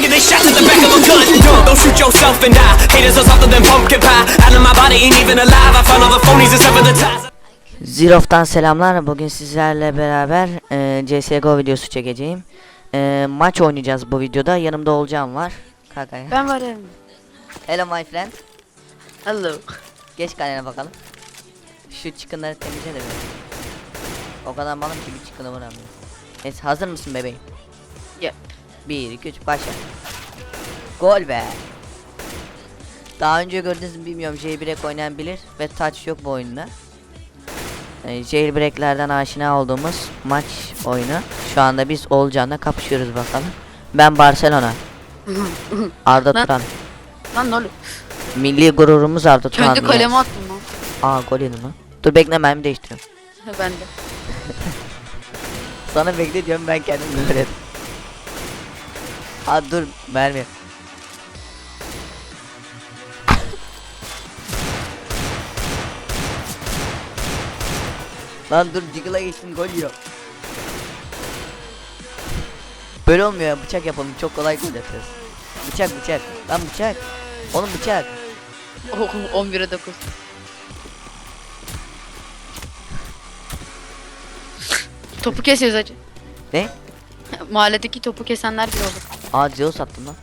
taking the shots at the back of a gun. Don't, don't shoot yourself and die. Haters are softer than pumpkin pie. Out of my body ain't even alive. I found all the phonies and severed the ties. Zirof'tan selamlar. Bugün sizlerle beraber e, CSGO videosu çekeceğim. E, maç oynayacağız bu videoda. Yanımda olacağım var. Kakaya. Ben varım. Hello my friend. Hello. Geç kalene bakalım. Şu çıkınları temizle de. O kadar malım ki bir çıkını vuramıyor. Neyse hazır mısın bebeğim? Yep. 1 2 3 başla. Gol be. Daha önce gördünüz mü bilmiyorum jailbreak oynayan bilir ve touch yok bu oyunda. E, jailbreaklerden aşina olduğumuz maç oyunu. Şu anda biz Olcan'la kapışıyoruz bakalım. Ben Barcelona. Arda Ben- Turan. Lan ne oluyor? Milli gururumuz Arda Turan. Kendi diye. kalemi attım lan. Aa gol yedim lan. Dur bekle mermi değiştiriyorum. ben de. Sana bekle diyorum ben kendim gol Aa dur mermi. Lan dur Jiggle'a geçtim gol yiyor. Böyle olmuyor ya bıçak yapalım çok kolay gol yapıyoruz. Bıçak bıçak. Lan bıçak. Oğlum bıçak. Oh, 11'e 9. topu kesiyoruz acı. Ne? Mahalledeki topu kesenler gibi olur. Aa Zeus attım lan.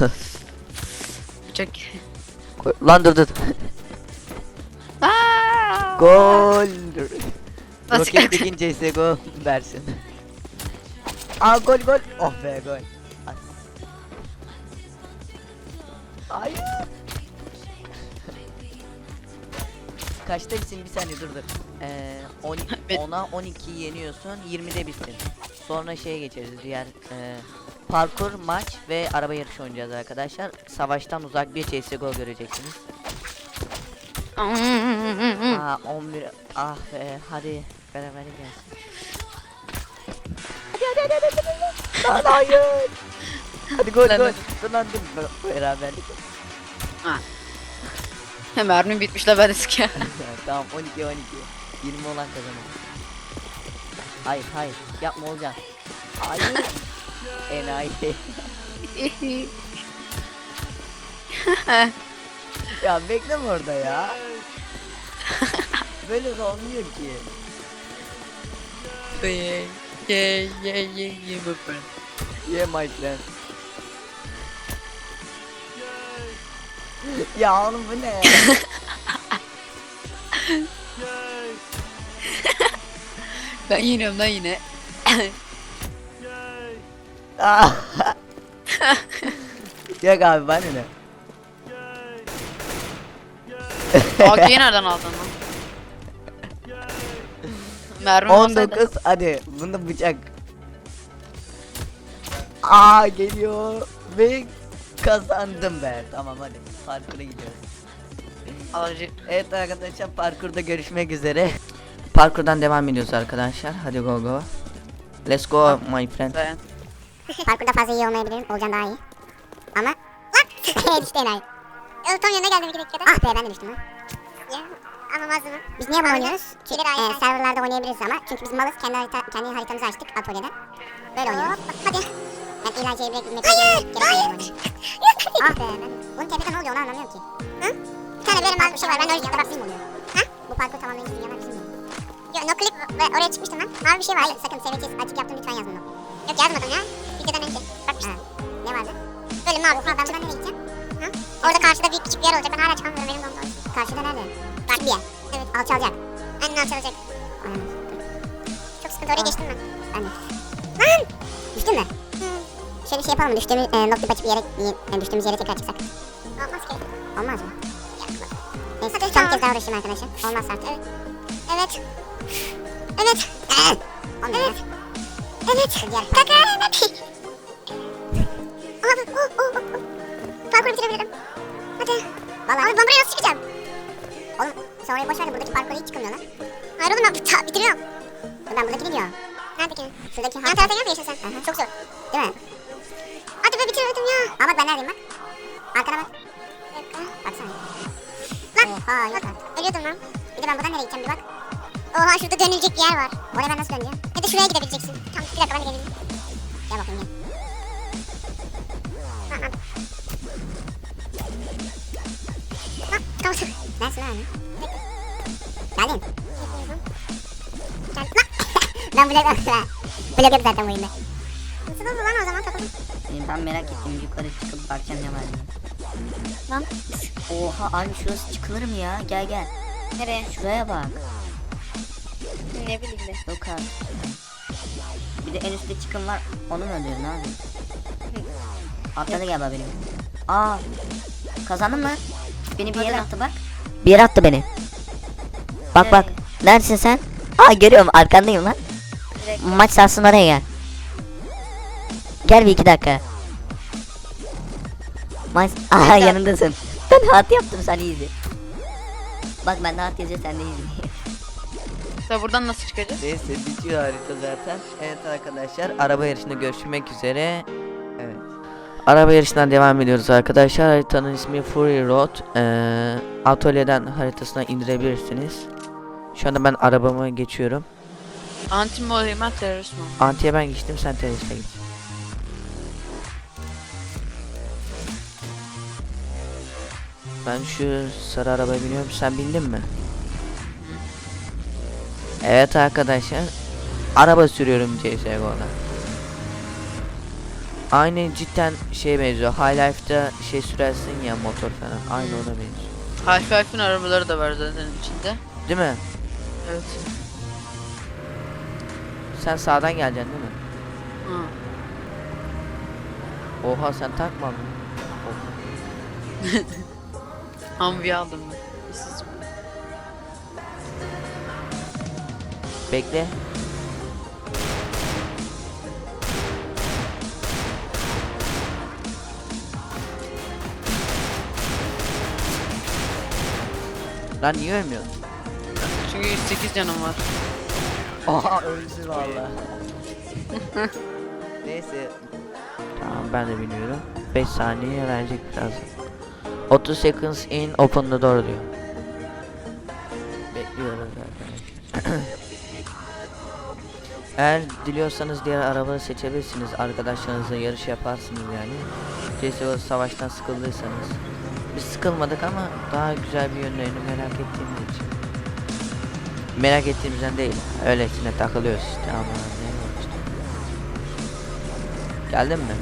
Çok. Gol- Lan dur dur. Gol. Rocket League'in CSGO versin. Aa gol gol. Oh be gol. Ay. Hayır. Kaçta bitsin bir saniye dur dur. Ee, on, 10'a 12'yi yeniyorsun 20'de bitsin. Sonra şeye geçeriz diğer e, parkur maç ve araba yarışı oynayacağız arkadaşlar. Savaştan uzak bir CSGO göreceksiniz. Aa 11 ah be hadi beraber gelsin. Hadi hadi hadi hadi. hadi. Lan hayır. Hadi gol gol. Be- beraberlik. Mermim bitmiş la ben sıkıyorum. tamam 12 12. 20 olan kazanır. Hayır hayır yapma Olcan. Hayır. Enayi. ya bekleme orada ya. Böyle de olmuyor ki. Ye ye ye ye ye friend. Yeah my friend. ya oğlum bu ne? Ben yeniyorum lan yine. Yok abi bana ne? AK'yi nereden aldın lan? Mermi olsaydı. 19 hadi bunda bıçak. Aa geliyor ve kazandım be. Tamam hadi parkura gidiyoruz. Alıcı. Evet arkadaşlar parkurda görüşmek üzere. Parkurdan devam ediyoruz arkadaşlar. Hadi go go. Let's go my friend. Dayan. Parkurda fazla iyi olmayabilirim. Olcan daha iyi. Ama... Lan! düştü enayi. Ya tam yanına geldim iki dakikada. Ah be ben de düştüm lan. Ya ama mazlumum. Biz niye bunu oynuyoruz? Ki, e, serverlarda oynayabiliriz ama. Çünkü biz malız kendi, harita, kendi haritamızı açtık atölyede. Böyle oynuyoruz. Hadi. Ben eğlenceye bile gitmek Hayır, hayır. Ah be ben. Bunun tepede ne oluyor onu anlamıyorum ki. Hı? Bir tane böyle mavi bir şey var. Ben öyle öyle bizim oluyor. Ha? Bu parkur tamamlayınca dünyalar bizim oluyor. Yo, no clip oraya çıkmıştım ben. Mavi bir şey var. Hayır sakın seviyesiz açık yaptım lütfen bunu. Yok yazmadım ya. Videodan önce. Ha. Bakmıştım. Ne vardı? Böyle mavi. Oha ben nereye gideceğim? Hı? Orada karşıda büyük küçük bir yer olacak. Ben hala çıkamıyorum. Benim de onda. Karşıda nerede? Küçük bir yer. Evet. Alçalacak. Aynen alçalacak. Anam. Çok sıkıntı. Oraya geçtim ben. Ben de. Lan! Düştün mü? Hı. Şöyle bir şey yapalım? Düştüğümüz e, nokta açıp bir yere, e, düştüğümüz yere tekrar çıksak. Olmaz ki. Olmaz mı? Neyse Hadi son tamam. kez daha uğraşayım arkadaşlar. Olmazsa artık. Evet. Evet. Evet. Evet. Evet. Diğer Kaka. Parkuru bitirebilirim. Hadi. Vallahi. Abi ben buraya nasıl çıkacağım? Oğlum sen orayı boş ver de buradaki parkura hiç çıkmıyor lan. Hayır oğlum ben ta- bitiriyorum. Ben buradakini diyorum. Neredekini? Şuradaki Yan halka. tarafta gel mi yaşasın? Aha. Çok zor. Değil mi? Hadi be bitiremedim ya. Aa bak ben neredeyim bak. Arkana bak. Dakika. Baksana. Lan. Oha yok artık. Ölüyordum lan. Bir de ben buradan nereye gideceğim bir bak. Oha şurada dönülecek bir yer var. Oraya ben nasıl döneceğim? Ya da şuraya gidebileceksin. Tamam bir dakika ben de geleyim. Gel bakayım gel. Abi. Geldin. Gel. Lan. ben blok Blok yok zaten bu oyunda. Nasıl oldu lan o zaman takıldım. Ee, Ben merak ettim yukarı çıkıp bakacağım ne var diye. Lan. Oha abi şurası çıkılır mı ya? Gel gel. Nereye? Şuraya bak. Ne bileyim ben. Yok abi. Bir de en üstte çıkın var. Onu mu öldürdün abi? Atladı galiba benim. Aa. Kazandın mı? Beni bir yere attı bak. Bir yere attı beni. Bak bak. Neredesin sen? Aa görüyorum arkandayım lan. Maç sahasının oraya gel. Gel bir iki dakika. Maç... Aha yanındasın. Ben hat yaptım sen iyiydin. Bak ben de hat yazıyor sen de iyiydin. Sen buradan nasıl çıkacağız? Neyse bitiyor harita zaten. Evet arkadaşlar araba yarışında görüşmek üzere. Araba yarışından devam ediyoruz arkadaşlar. Haritanın ismi Fury Road. Ee, atölyeden haritasına indirebilirsiniz. Şu anda ben arabama geçiyorum. Anti mi olayım ben terörist mi? Antiye ben geçtim sen teröriste git. Ben şu sarı arabaya biniyorum. Sen bindin mi? Evet arkadaşlar. Araba sürüyorum CSGO'da. Aynı cidden şey benziyor. High Life'da şey sürersin ya motor falan. Aynı ona benziyor. Half-Life'in arabaları da var zaten içinde. Değil mi? Evet. Sen sağdan geleceksin değil mi? Hı. Oha sen takma mı? Humvee aldım ben. Bekle. Lan niye ölmüyorsun? Çünkü 108 canım var. Oha ölsün valla. Neyse. Tamam ben de biliyorum. 5 saniye verecek biraz. 30 seconds in open the door diyor. Bekliyoruz arkadaşlar. Eğer diliyorsanız diğer arabayı seçebilirsiniz. Arkadaşlarınızla yarış yaparsınız yani. CSGO savaştan sıkıldıysanız. Biz sıkılmadık ama daha güzel bir yönlerini merak ettiğimiz için. Merak ettiğimizden değil. Öylesine takılıyoruz işte ama ne işte. Geldin mi?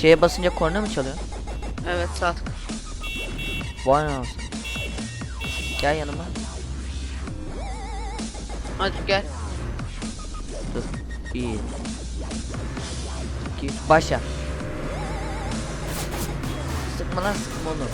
Şeye basınca korna mı çalıyor? Evet saat. Vay anasını. Gel yanıma. Hadi gel. Dur. Bir. İki. Başla. Sıkma lan sıkma onu.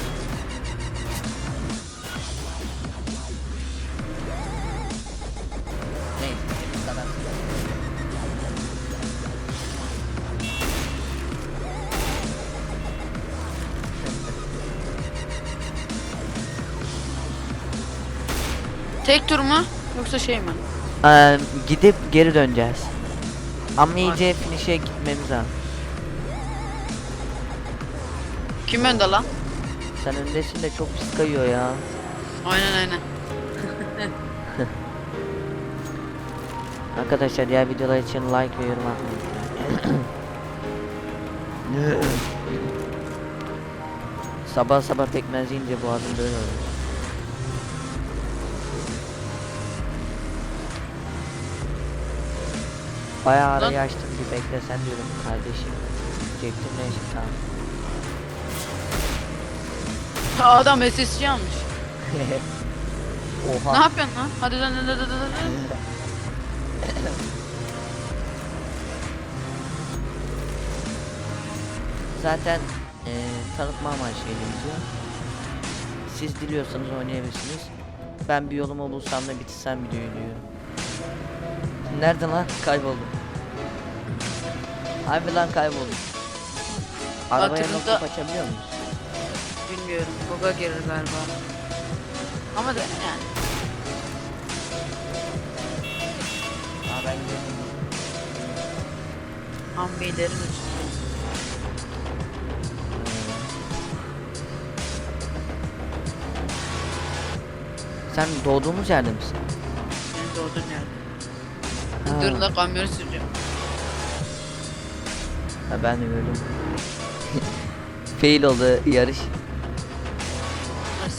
Tek tur mu? Yoksa şey mi? Ee, gidip geri döneceğiz. Ama iyice finish'e gitmemiz lazım. Kim önde lan? Sen öndesin de çok pis kayıyor ya. Aynen aynen. Arkadaşlar diğer videolar için like ve yorum atmayı sabah sabah pekmez yiyince boğazım böyle oluyor. Bayağı arayı açtım bir beklesen diyorum kardeşim. Diyecektim neyse tamam. Adam SSC almış. Oha. Ne yapıyorsun lan? Hadi dön dön dön dön dön. Zaten eee tanıtma amaçlı elimizde. Siz diliyorsanız oynayabilirsiniz. Ben bir yolumu bulsam da bitirsem videoyu diyorum. Nerede lan? Kayboldum. Harbi lan kayboldum. Arabaya Hatırımda- nokta açabiliyor muyuz? Bilmiyorum. Goga gelir galiba. Ama da yani. Aa ben gidelim. Humvee'lerin üstünde. Sen doğduğumuz yerde misin? Senin doğduğun yerde. Durun da kamyonu süreceğim. Ha, ben de gördüm. Fail oldu yarış.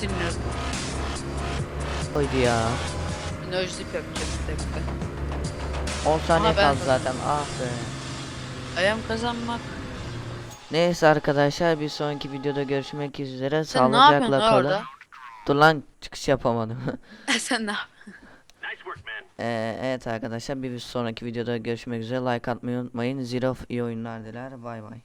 Dinliyorum. Oydu ya. Nöjdip yapacağım bir dakika. 10 saniye Ama ben kaldı zaten. Ah be. Ayağım kazanmak. Neyse arkadaşlar bir sonraki videoda görüşmek üzere. Sen ne yapıyorsun Sağlıcakla lan kalın. orada? Dur lan çıkış yapamadım. Sen ne yap- Ee, evet arkadaşlar bir sonraki videoda görüşmek üzere. Like atmayı unutmayın. Zero iyi oyunlar diler. Bay bay.